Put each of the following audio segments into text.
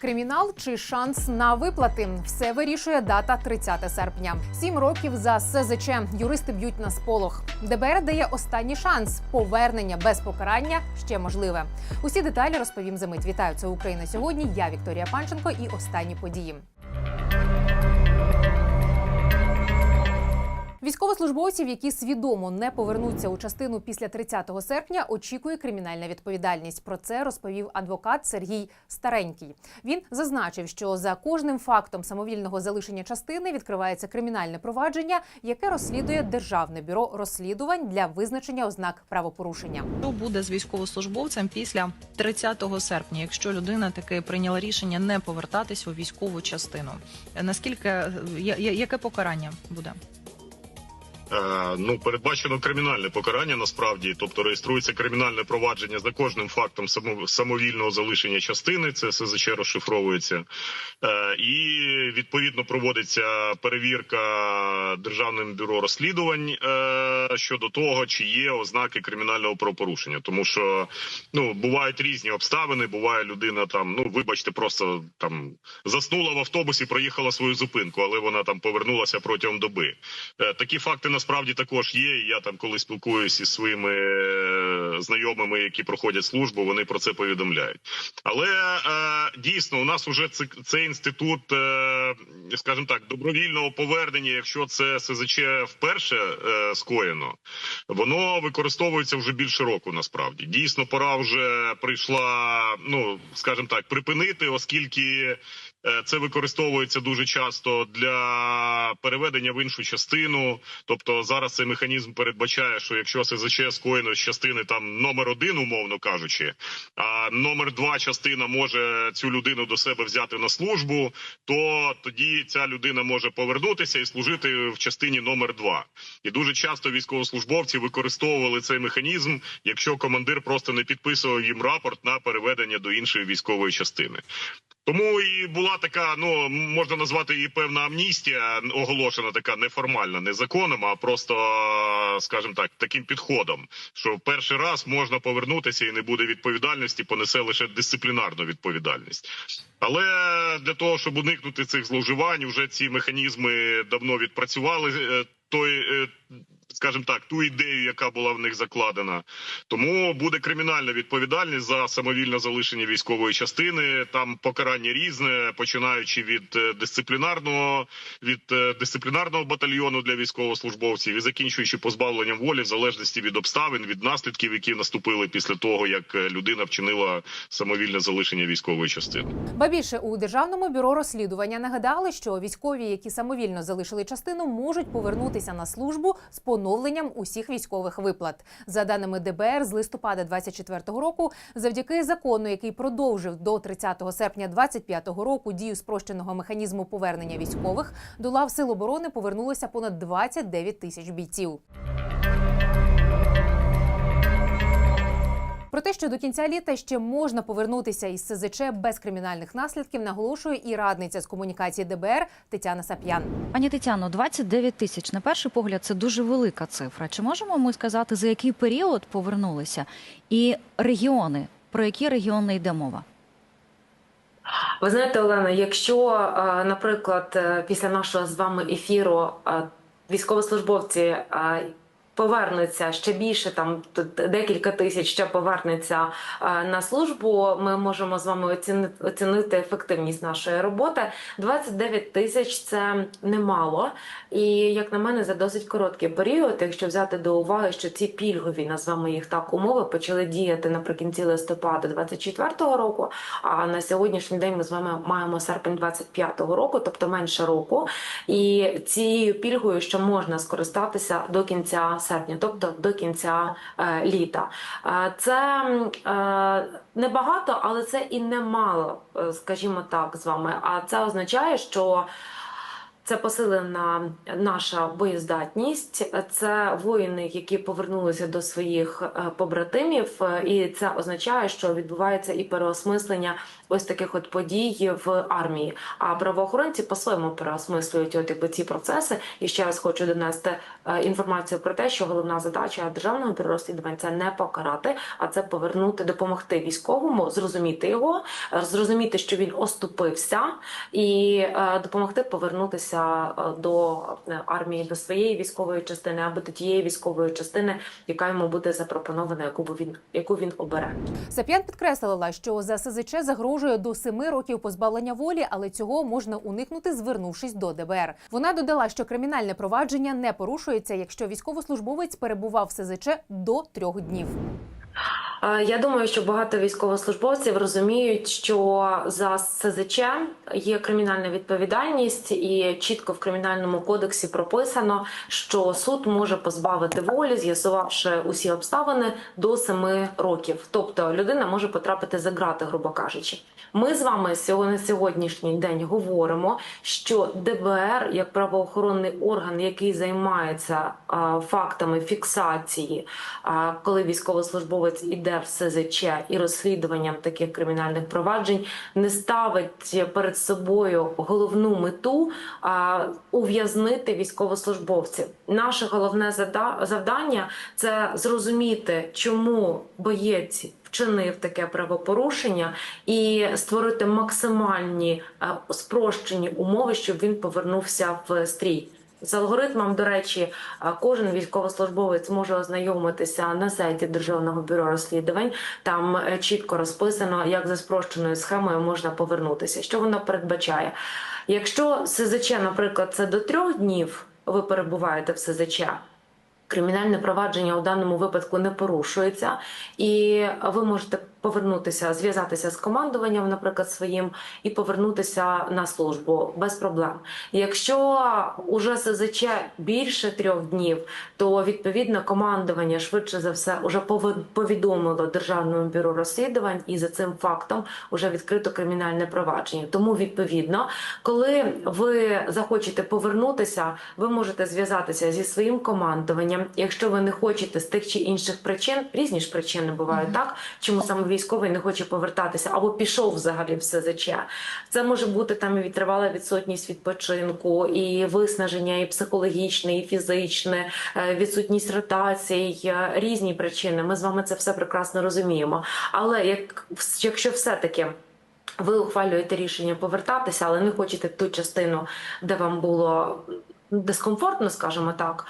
Кримінал чи шанс на виплати все вирішує дата 30 серпня. Сім років за СЗЧ юристи б'ють на сполох. ДБР дає останній шанс. Повернення без покарання ще можливе. Усі деталі розповім за мить. Вітаю це Україна сьогодні. Я Вікторія Панченко і останні події. Військовослужбовців, які свідомо не повернуться у частину після 30 серпня, очікує кримінальна відповідальність. Про це розповів адвокат Сергій Старенький. Він зазначив, що за кожним фактом самовільного залишення частини відкривається кримінальне провадження, яке розслідує Державне бюро розслідувань для визначення ознак правопорушення. Що буде з військовослужбовцем після 30 серпня, якщо людина таки прийняла рішення не повертатись у військову частину? Наскільки я- я- яке покарання буде? Е, Ну, передбачено кримінальне покарання насправді, тобто реєструється кримінальне провадження за кожним фактом самовільного залишення частини. Це СЗЧ розшифровується, Е, і відповідно проводиться перевірка державним бюро розслідувань е, щодо того, чи є ознаки кримінального правопорушення, тому що ну бувають різні обставини. Буває людина там, ну вибачте, просто там заснула в автобусі, проїхала свою зупинку, але вона там повернулася протягом доби. Такі факти насправді також є. Я там, коли спілкуюся із своїми е, знайомими, які проходять службу, вони про це повідомляють. Але е, дійсно у нас уже цей, інститут, е, скажімо так, добровільного повернення, якщо це СЗЧ вперше скоєно, воно використовується вже більше року. Насправді дійсно пора вже прийшла, ну скажімо так, припинити, оскільки. Е, Це використовується дуже часто для переведення в іншу частину. Тобто зараз цей механізм передбачає, що якщо СЗЧ скоєно з частини там номер один, умовно кажучи, а номер два частина може цю людину до себе взяти на службу, то тоді ця людина може повернутися і служити в частині номер два. І дуже часто військовослужбовці використовували цей механізм, якщо командир просто не підписував їм рапорт на переведення до іншої військової частини. Тому і була така, ну можна назвати її певна амністія, оголошена така неформальна, не законом, а просто, скажімо так, таким підходом, що перший раз можна повернутися і не буде відповідальності, понесе лише дисциплінарну відповідальність. Але для того, щоб уникнути цих зловживань, вже ці механізми давно відпрацювали. е, Той, скажімо так, ту ідею, яка була в них закладена, тому буде кримінальна відповідальність за самовільне залишення військової частини. Там покарання різне, починаючи від е, дисциплінарного від е, дисциплінарного батальйону для військовослужбовців і закінчуючи позбавленням волі, в залежності від обставин, від наслідків, які наступили після того, як е, людина вчинила самовільне залишення військової частини. Ба більше у державному бюро розслідування нагадали, що військові, які самовільно залишили частину, можуть повернутися на службу з поновленням усіх військових виплат. За даними ДБР, з листопада 24-го року, завдяки закону, який продовжив до 30 серпня 25-го року дію спрощеного механізму повернення військових, до лав сил оборони повернулося понад 29 тисяч бійців. Про те, що до кінця літа ще можна повернутися із СЗЧ без кримінальних наслідків, наголошує і радниця з комунікації ДБР Тетяна Сап'ян. Пані Тетяно, 29 тисяч на перший погляд це дуже велика цифра. Чи можемо ми сказати, за який період повернулися? І регіони, про які регіони йде мова? Ви знаєте, Олена, якщо, е, наприклад, е, після нашого з вами ефіру е, військовослужбовці повернуться ще більше, там декілька тисяч ще повернеться е, на службу, ми можемо з вами оцінити, оцінити ефективність нашої роботи. 29 тисяч це немало, і як на мене, за досить короткий період, якщо взяти до уваги, що ці пільгові, назвемо їх так, умови почали діяти наприкінці листопада 24-го року. А на сьогоднішній день ми з вами маємо серпень 25-го року, тобто менше року. І цією пільгою ще можна скористатися до кінця серпня, тобто до кінця е, літа. Е, це е, небагато, але це і немало, скажімо так, з вами. А це означає, що. Це посилена наша боєздатність. Це воїни, які повернулися до своїх побратимів, і це означає, що відбувається і переосмислення ось таких от подій в армії. А правоохоронці по-своєму переосмислюють от якби ці процеси. І ще раз хочу донести е, інформацію про те, що головна задача державного бюро це не покарати, а це повернути, допомогти військовому, зрозуміти його, е, зрозуміти, що він оступився, і е, допомогти повернутися до армії, до своєї військової частини або до тієї військової частини, яка йому буде запропонована, яку він яку він обере. Сап'ян підкреслила, що за СЗЧ загрожує до семи років позбавлення волі, але цього можна уникнути, звернувшись до ДБР. Вона додала, що кримінальне провадження не порушується, якщо військовослужбовець перебував в СЗЧ до трьох днів. Я думаю, що багато військовослужбовців розуміють, що за СЗЧ є кримінальна відповідальність, і чітко в кримінальному кодексі прописано, що суд може позбавити волі, з'ясувавши усі обставини до 7 років. Тобто людина може потрапити за ґрати, грубо кажучи. Ми з вами на сьогоднішній день говоримо, що ДБР як правоохоронний орган, який займається фактами фіксації, коли військовослужбовець іде в СЗЧ і розслідуванням таких кримінальних проваджень, не ставить перед собою головну мету а, ув'язнити військовослужбовців. Наше головне завдання це зрозуміти, чому боєць вчинив таке правопорушення і створити максимальні е, спрощені умови, щоб він повернувся в стрій. З алгоритмом, до речі, кожен військовослужбовець може ознайомитися на сайті Державного бюро розслідувань. Там е, чітко розписано, як за спрощеною схемою можна повернутися. Що вона передбачає? Якщо СЗЧ, наприклад, це до трьох днів ви перебуваєте в СЗЧ, кримінальне провадження у даному випадку не порушується, і ви можете повернутися, зв'язатися з командуванням, наприклад, своїм, і повернутися на службу без проблем. Якщо уже СЗЧ більше трьох днів, то відповідно командування швидше за все уже повідомило Державному бюро розслідувань, і за цим фактом вже відкрито кримінальне провадження. Тому відповідно, коли ви захочете повернутися, ви можете зв'язатися зі своїм командуванням. Якщо ви не хочете з тих чи інших причин, різні ж причини бувають так, чому саме військовий не хоче повертатися або пішов взагалі в СЗЧ. Це може бути там і тривала відсутність відпочинку, і виснаження, і психологічне, і фізичне, е, відсутність ротацій, е, різні причини. Ми з вами це все прекрасно розуміємо. Але як якщо все-таки ви ухвалюєте рішення повертатися, але не хочете ту частину, де вам було дискомфортно, скажімо так.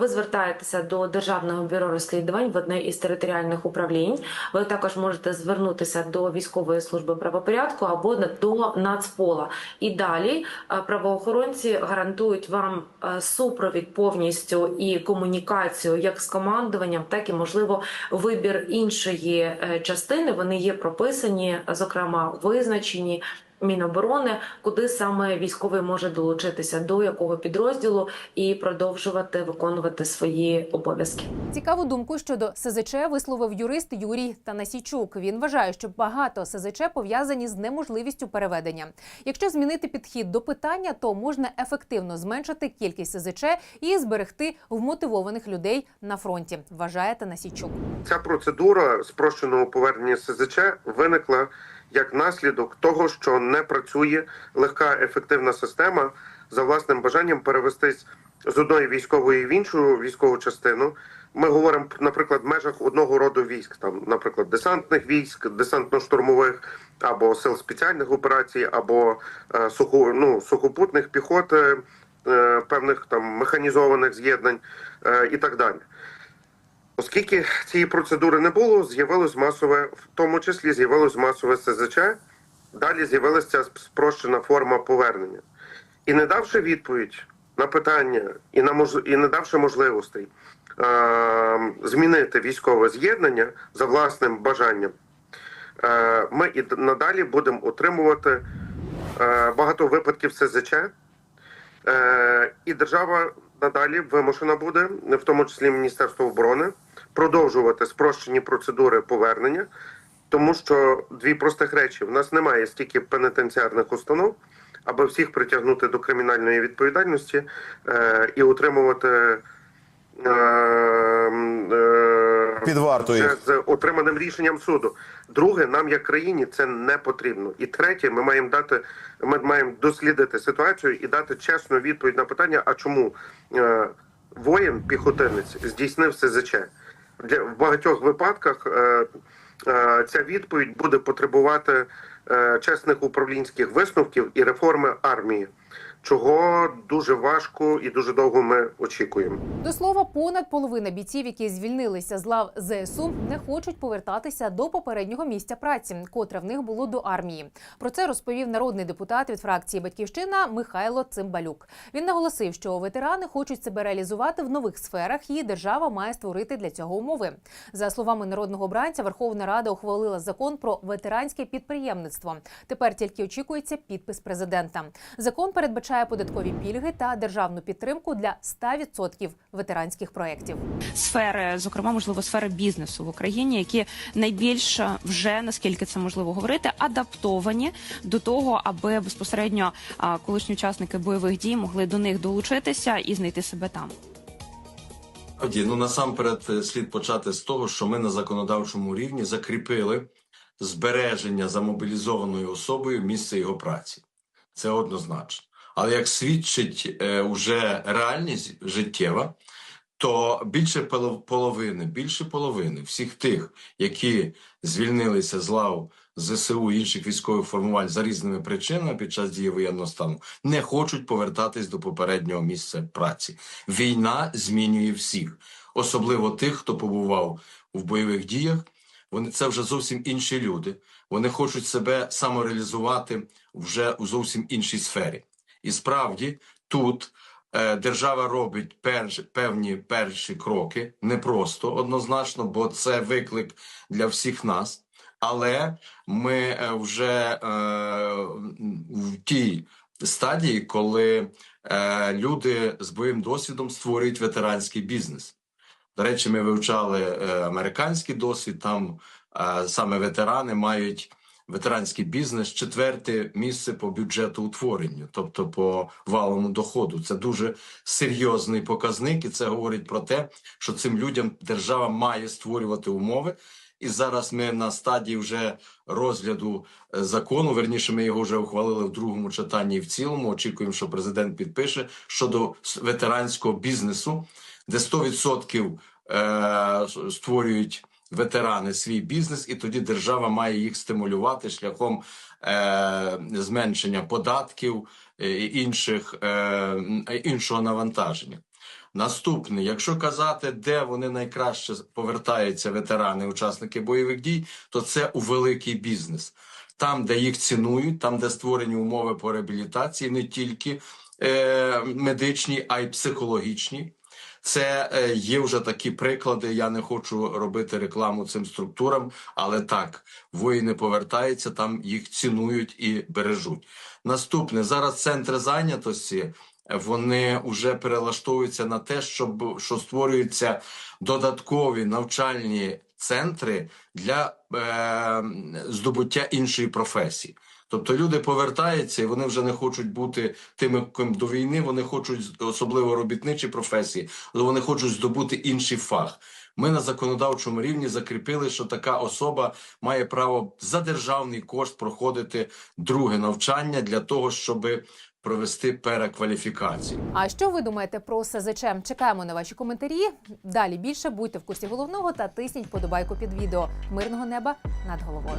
Ви звертаєтеся до Державного бюро розслідувань в одне із територіальних управлінь. Ви також можете звернутися до військової служби правопорядку або до Нацпола. І далі е, правоохоронці гарантують вам е, супровід повністю і комунікацію як з командуванням, так і можливо вибір іншої е, частини. Вони є прописані, зокрема визначені. Міноборони, куди саме військовий може долучитися до якого підрозділу і продовжувати виконувати свої обов'язки. Цікаву думку щодо СЗЧ висловив юрист Юрій Танасійчук. Він вважає, що багато СЗЧ пов'язані з неможливістю переведення. Якщо змінити підхід до питання, то можна ефективно зменшити кількість СЗЧ і зберегти вмотивованих людей на фронті. Вважає Танасійчук. Ця процедура спрощеного повернення СЗЧ виникла як наслідок того, що не працює легка ефективна система за власним бажанням перевестись з одної військової в іншу військову частину. Ми говоримо, наприклад, в межах одного роду військ, там, наприклад, десантних військ, десантно-штурмових або сил спеціальних операцій, або е, сухо, ну, сухопутних піхот, е, е, певних там механізованих з'єднань е, і так далі. Оскільки цієї процедури не було, з'явилось масове, в тому числі з'явилось масове СЗЧ, далі з'явилася спрощена форма повернення. І не давши відповідь на питання, і, на мож... і не давши можливостей е- змінити військове з'єднання за власним бажанням, е- ми і надалі будемо отримувати е- багато випадків СЗЧ. Е, і держава надалі вимушена буде, в тому числі Міністерство оборони, продовжувати спрощені процедури повернення, тому що дві простих речі: в нас немає стільки пенітенціарних установ, аби всіх притягнути до кримінальної відповідальності е, і утримувати е, е, Під вартою. з отриманим рішенням суду. Друге, нам як країні це не потрібно. І третє, ми маємо дати, ми маємо дослідити ситуацію і дати чесну відповідь на питання: а чому е, воїн, піхотинець здійснив СЗЧ? Для в багатьох випадках е, е, ця відповідь буде потребувати е, чесних управлінських висновків і реформи армії, чого дуже важко і дуже довго ми очікуємо. До слова, понад половина бійців, які звільнилися з лав ЗСУ, не хочуть повертатися до попереднього місця праці, котре в них було до армії. Про це розповів народний депутат від фракції Батьківщина Михайло Цимбалюк. Він наголосив, що ветерани хочуть себе реалізувати в нових сферах, і держава має створити для цього умови. За словами народного обранця, Верховна Рада ухвалила закон про ветеранське підприємництво. Тепер тільки очікується підпис президента. Закон передбачає податкові пільги та державну підтримку для 100% ветеранських проєктів. сфери, зокрема, можливо, сфери бізнесу в Україні, які найбільш вже наскільки це можливо говорити, адаптовані до того, аби безпосередньо колишні учасники бойових дій могли до них долучитися і знайти себе там. Справді, ну насамперед е, слід почати з того, що ми на законодавчому рівні закріпили збереження за мобілізованою особою місця його праці. Це однозначно. Але як свідчить е, уже реальність життєва, то більше половини, більше половини всіх тих, які звільнилися з лав ЗСУ і інших військових формувань за різними причинами під час дії воєнного стану, не хочуть повертатись до попереднього місця праці. Війна змінює всіх, особливо тих, хто побував в бойових діях. Вони це вже зовсім інші люди. Вони хочуть себе самореалізувати вже у зовсім іншій сфері. І справді тут е, держава робить перші, певні перші кроки, не просто однозначно, бо це виклик для всіх нас. Але ми е, вже е, в тій стадії, коли е, люди з бойовим досвідом створюють ветеранський бізнес. До речі, ми вивчали е, американський досвід. Там е, саме ветерани мають ветеранський бізнес четверте місце по бюджету утворенню, тобто по валовому доходу. Це дуже серйозний показник, і це говорить про те, що цим людям держава має створювати умови. І зараз ми на стадії вже розгляду е, закону. Верніше, ми його вже ухвалили в другому читанні і в цілому. Очікуємо, що президент підпише щодо ветеранського бізнесу, де 100% е, створюють ветерани свій бізнес, і тоді держава має їх стимулювати шляхом е, зменшення податків е, і інших е, іншого навантаження. Наступне, якщо казати, де вони найкраще повертаються ветерани, учасники бойових дій, то це у великий бізнес. Там, де їх цінують, там, де створені умови по реабілітації, не тільки е, медичні, а й психологічні. Це е, є вже такі приклади. Я не хочу робити рекламу цим структурам, але так, воїни повертаються, там їх цінують і бережуть. Наступне зараз центри зайнятості. Вони вже перелаштовуються на те, щоб що створюються додаткові навчальні центри для е, здобуття іншої професії. Тобто люди повертаються і вони вже не хочуть бути тими, ким до війни. Вони хочуть особливо робітничі професії, але вони хочуть здобути інший фах. Ми на законодавчому рівні закріпили, що така особа має право за державний кошт проходити друге навчання для того, щоб провести перекваліфікацію. А що ви думаєте про СЗЧ? Чекаємо на ваші коментарі. Далі більше будьте в курсі головного та тисніть подобайку під відео. Мирного неба над головою.